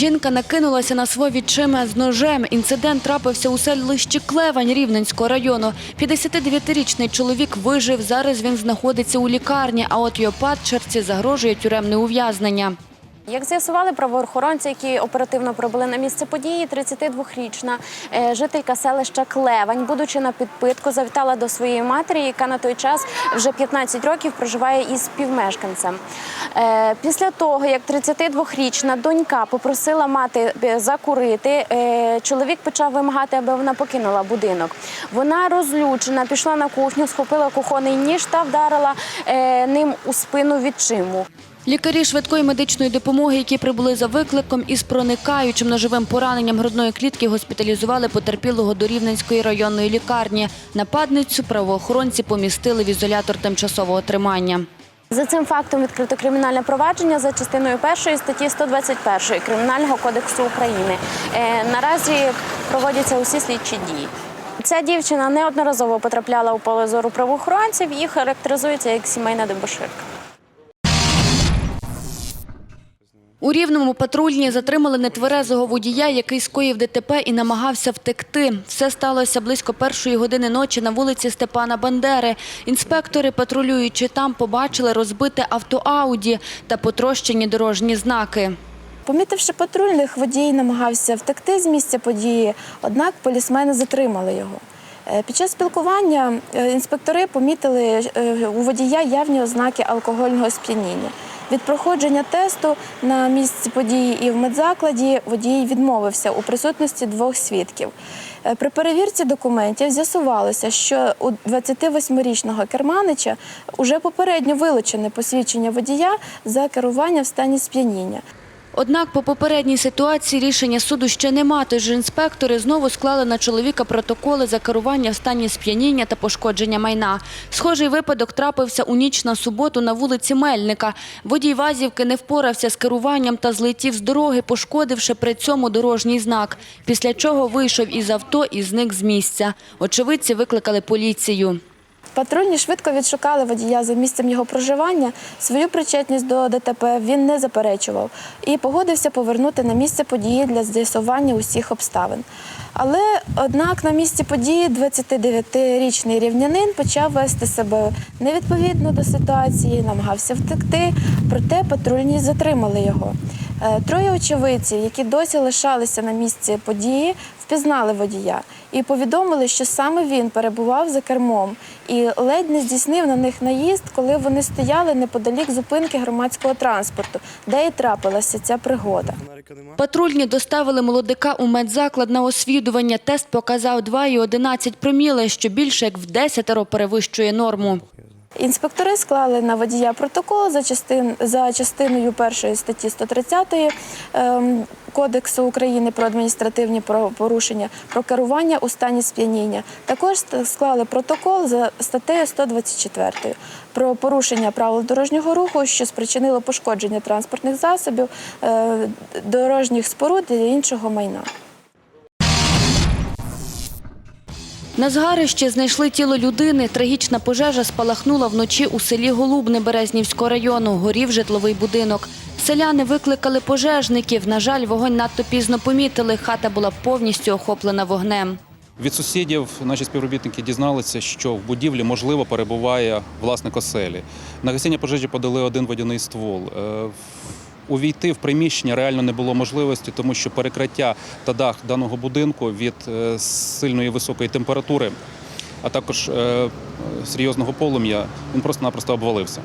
Жінка накинулася на свого відчима з ножем. Інцидент трапився у селищі Клевань Рівненського району. 59-річний чоловік вижив. Зараз він знаходиться у лікарні, а от його падчерці загрожує тюремне ув'язнення. Як з'ясували правоохоронці, які оперативно прибули на місце події, 32-річна е, жителька селища Клевань, будучи на підпитку, завітала до своєї матері, яка на той час вже 15 років проживає із співмешканцем. Е, Після того, як 32-річна донька попросила мати е, закурити, чоловік почав вимагати, аби вона покинула будинок. Вона розлючена, пішла на кухню, схопила кухонний ніж та вдарила ним у спину відчиму. Лікарі швидкої медичної допомоги, які прибули за викликом із проникаючим ножовим пораненням грудної клітки, госпіталізували потерпілого до Рівненської районної лікарні. Нападницю правоохоронці помістили в ізолятор тимчасового тримання. За цим фактом відкрито кримінальне провадження за частиною першої статті 121 Кримінального кодексу України. Е, наразі проводяться усі слідчі дії. Ця дівчина неодноразово потрапляла у поле зору правоохоронців і характеризується як сімейна дебоширка. У Рівному патрульні затримали нетверезого водія, який скоїв ДТП і намагався втекти. Все сталося близько першої години ночі на вулиці Степана Бандери. Інспектори, патрулюючи там, побачили розбите авто Ауді та потрощені дорожні знаки. Помітивши патрульних, водій намагався втекти з місця події, однак полісмени затримали його. Е, Під час спілкування е, інспектори помітили е, у водія явні ознаки алкогольного сп'яніння. Від проходження тесту на місці події і в медзакладі водій відмовився у присутності двох свідків. Е, При перевірці документів з'ясувалося, що у 28-річного керманича уже попередньо вилучене посвідчення водія за керування в стані сп'яніння. Однак по попередній ситуації рішення суду ще нема, тож інспектори знову склали на чоловіка протоколи за керування в стані сп'яніння та пошкодження майна. Схожий випадок трапився у ніч на суботу на вулиці Мельника. Водій Вазівки не впорався з керуванням та злетів з дороги, пошкодивши при цьому дорожній знак, після чого вийшов із авто і зник з місця. Очевидці викликали поліцію. Патрульні швидко відшукали водія за місцем його проживання. Свою причетність до ДТП він не заперечував і погодився повернути на місце події для з'ясування усіх обставин. Але однак на місці події 29-річний рівнянин почав вести себе невідповідно до ситуації, намагався втекти, проте патрульні затримали його. Е, Троє очевидців, які досі лишалися на місці події, впізнали водія і повідомили, що саме він перебував за кермом і ледь не здійснив на них наїзд, коли вони стояли неподалік зупинки громадського транспорту, де і трапилася ця пригода. Патрульні доставили молодика у медзаклад на освідування. Тест показав 2,11 проміли, що більше як в 10 перевищує норму. Інспектори склали на водія протокол за, частин, за частиною першої статті 130 ем, Кодексу України про адміністративні правопорушення про керування у стані сп'яніння. Також склали протокол за статтею 124 про порушення правил дорожнього руху, що спричинило пошкодження транспортних засобів, е, дорожніх споруд і іншого майна. На згарищі знайшли тіло людини. Трагічна пожежа спалахнула вночі у селі Голубне Березнівського району. Горів житловий будинок. Селяни викликали пожежників. На жаль, вогонь надто пізно помітили. Хата була повністю охоплена вогнем. Від сусідів наші співробітники дізналися, що в будівлі можливо перебуває власник оселі. На гасіння пожежі подали один водяний ствол. Увійти в приміщення реально не було можливості, тому що перекриття та дах даного будинку від е, сильної високої температури, а також е, серйозного полум'я, він просто-напросто обвалився.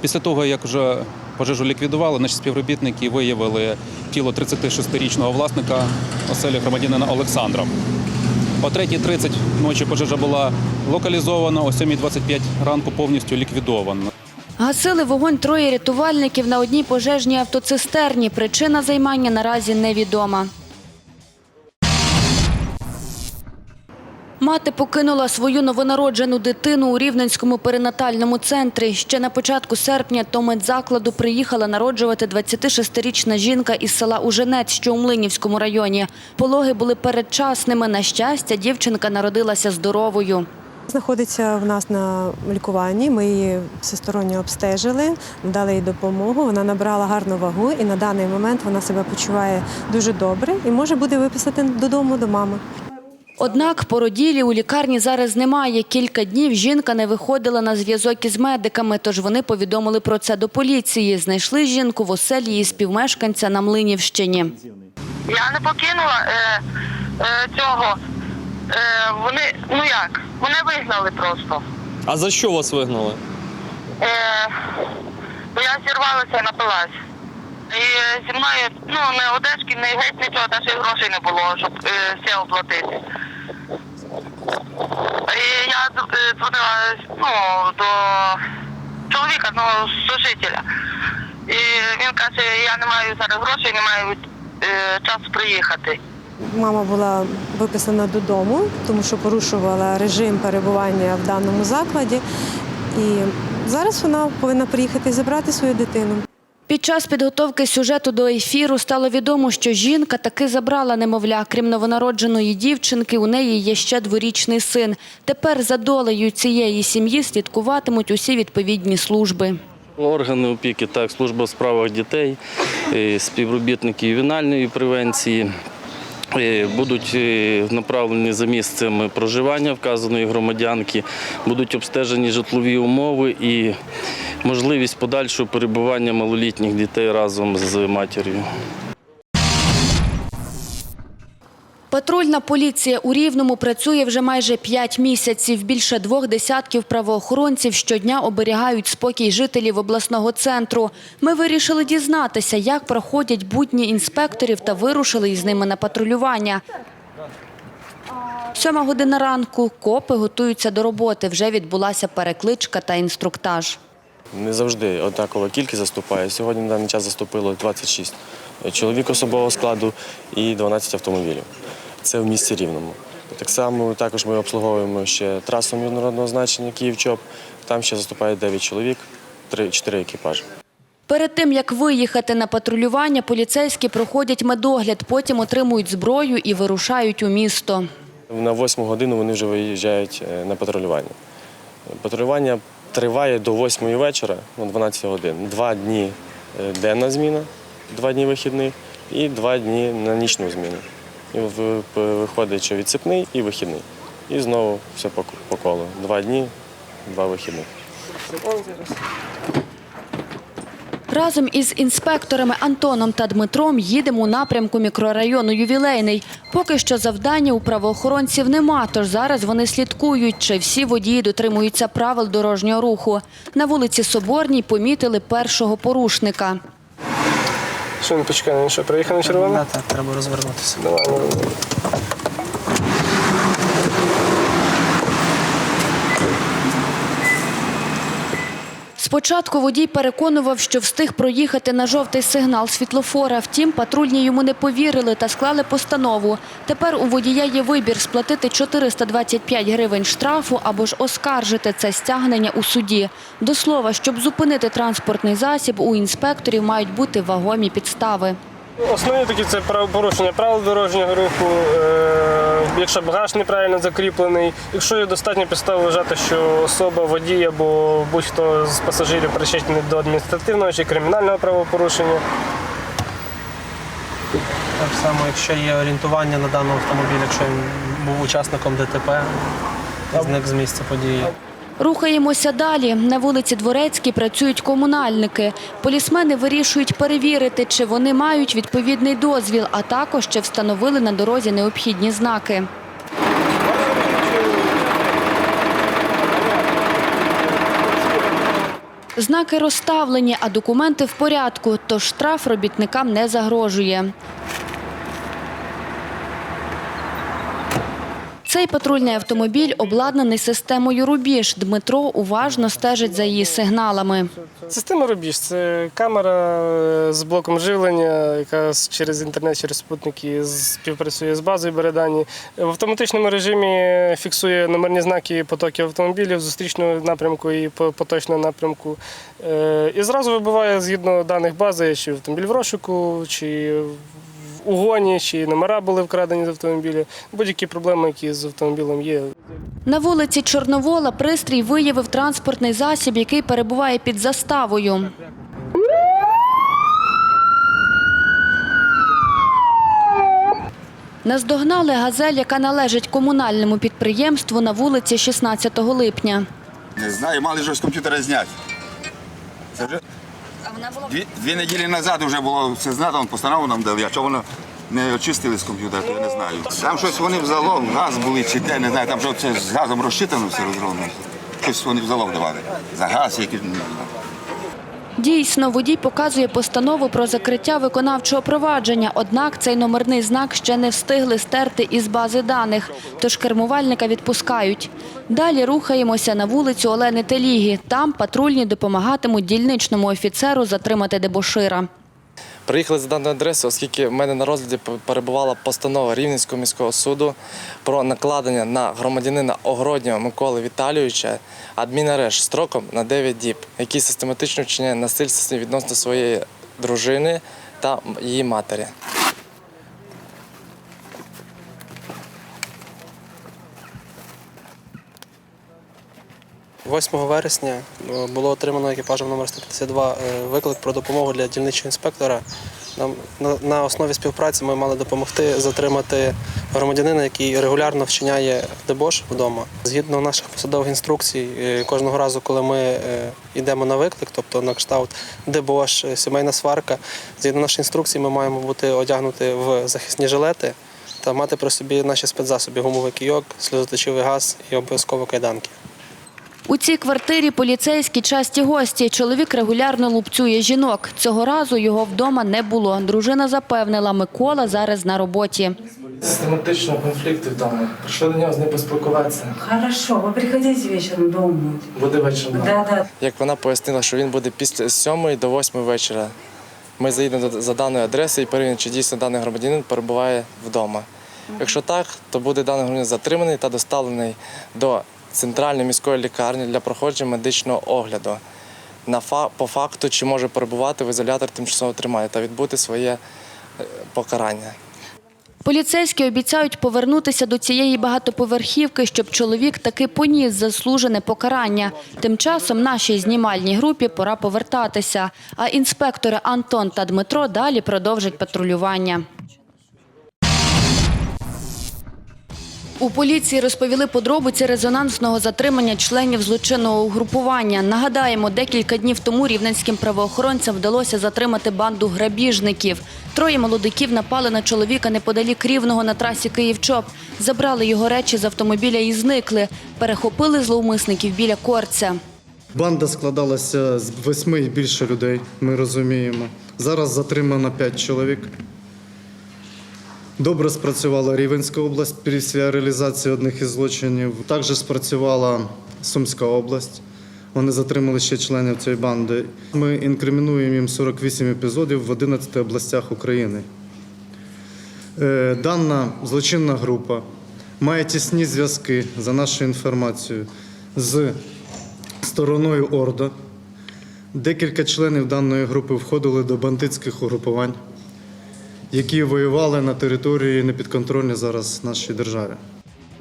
Після того, як вже пожежу ліквідували, наші співробітники виявили тіло 36-річного власника оселі громадянина Олександра. О 3.30 ночі пожежа була локалізована, о 7.25 ранку повністю ліквідована. Гасили вогонь троє рятувальників на одній пожежній автоцистерні. Причина займання наразі невідома. Мати покинула свою новонароджену дитину у Рівненському перинатальному центрі. Ще на початку серпня до медзакладу приїхала народжувати 26-річна жінка із села Уженець, що у Млинівському районі. Пологи були передчасними. На щастя, дівчинка народилася здоровою. Знаходиться в нас на лікуванні. Ми її всесторонньо обстежили, дали їй допомогу. Вона набрала гарну вагу, і на даний момент вона себе почуває дуже добре і може буде виписати додому до мами. Однак породілі у лікарні зараз немає. Кілька днів жінка не виходила на зв'язок із медиками, тож вони повідомили про це до поліції. Знайшли жінку в оселі її співмешканця на Млинівщині. Я не покинула е, е, цього. Е, вони, ну як, вони вигнали просто. А за що вас вигнали? Е, бо я зірвалася напилась. І е, зі мною ну, не одежки, не геть нічого, навіть грошей не було, щоб е, все оплатити. І я е, дзвонила ну, до чоловіка, ну, сушителя. І він каже, я не маю зараз грошей, не маю е, часу приїхати. Мама була виписана додому, тому що порушувала режим перебування в даному закладі. І зараз вона повинна приїхати і забрати свою дитину. Під час підготовки сюжету до ефіру стало відомо, що жінка таки забрала немовля. Крім новонародженої дівчинки, у неї є ще дворічний син. Тепер за долею цієї сім'ї слідкуватимуть усі відповідні служби. Органи опіки, так, служба у справах дітей, е, співробітники ювенальної превенції. Е, Будуть е, направлені за місцем проживання вказаної громадянки, будуть обстежені житлові умови і можливість подальшого перебування малолітніх дітей разом з матір'ю. Патрульна поліція у Рівному працює вже майже п'ять місяців. Більше двох десятків правоохоронців щодня оберігають спокій жителів обласного центру. Ми вирішили дізнатися, як проходять будні інспекторів та вирушили із ними на патрулювання. Сьома година ранку. Копи готуються до роботи. Вже відбулася перекличка та інструктаж. Не завжди однакова кількість заступає. Сьогодні на даний час заступило 26 чоловік особового складу і 12 автомобілів. Це в місті Рівному. Так само також ми обслуговуємо ще трасу міжнародного значення Київ-ЧОП. Там ще заступає 9 чоловік, 3-4 екіпажі. Перед тим, як виїхати на патрулювання, поліцейські проходять медогляд, потім отримують зброю і вирушають у місто. На 8 годину вони вже виїжджають е, на патрулювання. Патрулювання триває до 8 вечора, на 12 годин. Два дні е, денна зміна, два дні вихідних і два дні на нічну зміну. Виходить, що відсипний і вихідний. І знову все по, по колу. Два дні, два вихідних. Разом із інспекторами Антоном та Дмитром їдемо у напрямку мікрорайону Ювілейний. Поки що завдання у правоохоронців нема, тож зараз вони слідкують, чи всі водії дотримуються правил дорожнього руху. На вулиці Соборній помітили першого порушника. Що він почекає, він що, приїхав на червоне? Так, так, треба розвернутися. Давай, ну, Спочатку водій переконував, що встиг проїхати на жовтий сигнал світлофора. Втім, патрульні йому не повірили та склали постанову. Тепер у водія є вибір сплатити 425 гривень штрафу або ж оскаржити це стягнення у суді. До слова, щоб зупинити транспортний засіб, у інспекторів мають бути вагомі підстави. Основні такі це порушення правил дорожнього руху, е, якщо багаж неправильно закріплений, якщо є достатньо підстав вважати, що особа, водій або будь-хто з пасажирів причетний до адміністративного чи кримінального правопорушення. Так само, якщо є орієнтування на даному автомобілі, якщо він був учасником ДТП, зник з місця події. Рухаємося далі. На вулиці Дворецькій працюють комунальники. Полісмени вирішують перевірити, чи вони мають відповідний дозвіл, а також чи встановили на дорозі необхідні знаки. Знаки розставлені, а документи в порядку, тож штраф робітникам не загрожує. Цей патрульний автомобіль обладнаний системою «Рубіж». Дмитро уважно стежить за її сигналами. Система Рубіж це камера е, з блоком живлення, яка через інтернет, через спутники співпрацює з базою, бере дані. В автоматичному режимі фіксує номерні знаки потоків автомобілів зустрічного напрямку і по- поточного напрямку. Е, І зразу вибиває згідно даних бази, чи автомобіль в розшуку, чи угоні, чи номера були вкрадені з автомобіля, будь-які проблеми, які з автомобілем є. На вулиці Чорновола пристрій виявив транспортний засіб, який перебуває під заставою. Наздогнали газель, яка належить комунальному підприємству на вулиці 16 липня. Не знаю, мали щось з комп'ютера зняти. Це була дві, дві неділі назад вже було все знато, он постанову нам дали. А чого воно не очистили з комп'ютера, то я не знаю. Там щось вони в залог, газ були чи де, не знаю, там що це з газом розчитано все розроблено. Щось вони в залог давали. За газ, який не знаю. Дійсно, водій показує постанову про закриття виконавчого провадження, однак цей номерний знак ще не встигли стерти із бази даних, тож кермувальника відпускають. Далі рухаємося на вулицю Олени Теліги. Там патрульні допомагатимуть дільничному офіцеру затримати дебошира. Приїхали за даною адресою, оскільки в мене на розгляді перебувала постанова Рівненського міського суду про накладення на громадянина Огороднього Миколи Віталійовича адмінарешт строком на 9 діб, який систематично вчиняє насильство відносно своєї дружини та її матері. – 8 вересня е, було отримано екіпажем номер 152 е, виклик про допомогу для дільничого інспектора. Нам на, основі співпраці ми мали допомогти затримати громадянина, який регулярно вчиняє дебош вдома. Згідно наших посадових інструкцій, е, кожного разу, коли ми йдемо на виклик, тобто на кшталт дебош, сімейна сварка, згідно наших інструкцій, ми маємо бути одягнуті в захисні жилети та мати при собі наші спецзасоби, гумовий кійок, сльозоточивий газ і обов'язково кайданки. У цій квартирі поліцейські часті гості. Чоловік регулярно лупцює жінок. Цього разу його вдома не було. Дружина запевнила, Микола зараз на роботі. Систематичного конфлікту вдома. Прийшли до нього з ним поспілкуватися. Хорошо, вы приходите вечером дома. Буде вечором. Да, да. Як вона пояснила, що він буде після 7 до 8 вечора. Ми заїдемо за даною адресою і перевіримо, чи дійсно даний громадянин перебуває вдома. Якщо так, то буде даний громадянин затриманий та доставлений до центральної міської лікарні для проходження медичного огляду. На фа- по факту, чи може перебувати в ізоляторі тимчасового тримання та відбути своє е, покарання. Поліцейські обіцяють повернутися до цієї багатоповерхівки, щоб чоловік таки поніс заслужене покарання. Тим часом нашій знімальній групі пора повертатися. А інспектори Антон та Дмитро далі продовжать патрулювання. У поліції розповіли подробиці резонансного затримання членів злочинного угрупування. Нагадаємо, декілька днів тому рівненським правоохоронцям вдалося затримати банду грабіжників. Троє молодиків напали на чоловіка неподалік Рівного на трасі Київ-Чоп. Забрали його речі з автомобіля і зникли. Перехопили зловмисників біля Корця. Банда складалася з восьми і більше людей, ми розуміємо. Зараз затримано п'ять чоловік. Добре спрацювала Рівенська область після реалізації одних із злочинів. Також спрацювала Сумська область. Вони затримали ще членів цієї банди. Ми інкримінуємо їм 48 епізодів в 11 областях України. Е, Дана злочинна група має тісні зв'язки за нашою інформацією з стороною Орда. Декілька членів даної групи входили до бандитських угрупувань, які воювали на території непідконтрольній зараз нашій державі.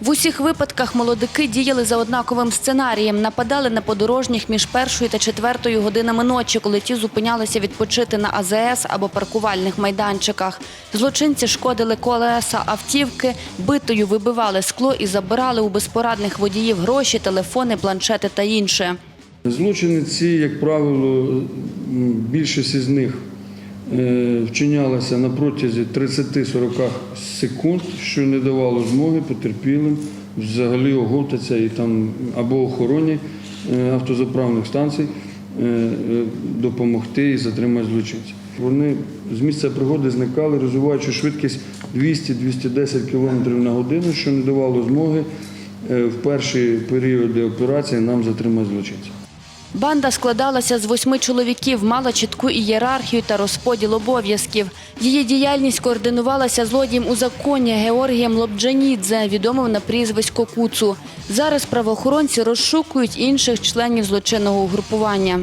В усіх випадках молодики діяли за однаковим сценарієм. Нападали на подорожніх між першою та четвертою годинами ночі, коли ті зупинялися відпочити на АЗС або паркувальних майданчиках. Злочинці шкодили колеса автівки, битою вибивали скло і забирали у безпорадних водіїв гроші, телефони, планшети та інше. Злочини ці, як правило, більшість із них вчинялася на протязі 30-40 секунд, що не давало змоги потерпілим взагалі оговтатися і там або охороні е, автозаправних станцій е, е, допомогти і затримати злочинців. Вони з місця пригоди зникали, розвиваючи швидкість 200-210 км на годину, що не давало змоги е, в перші періоди операції нам затримати злочинців. Банда складалася з восьми чоловіків, мала чітку ієрархію та розподіл обов'язків. Її діяльність координувалася злодієм у законі Георгієм Лобджанідзе, відомим на прізвисько Куцу. Зараз правоохоронці розшукують інших членів злочинного угрупування.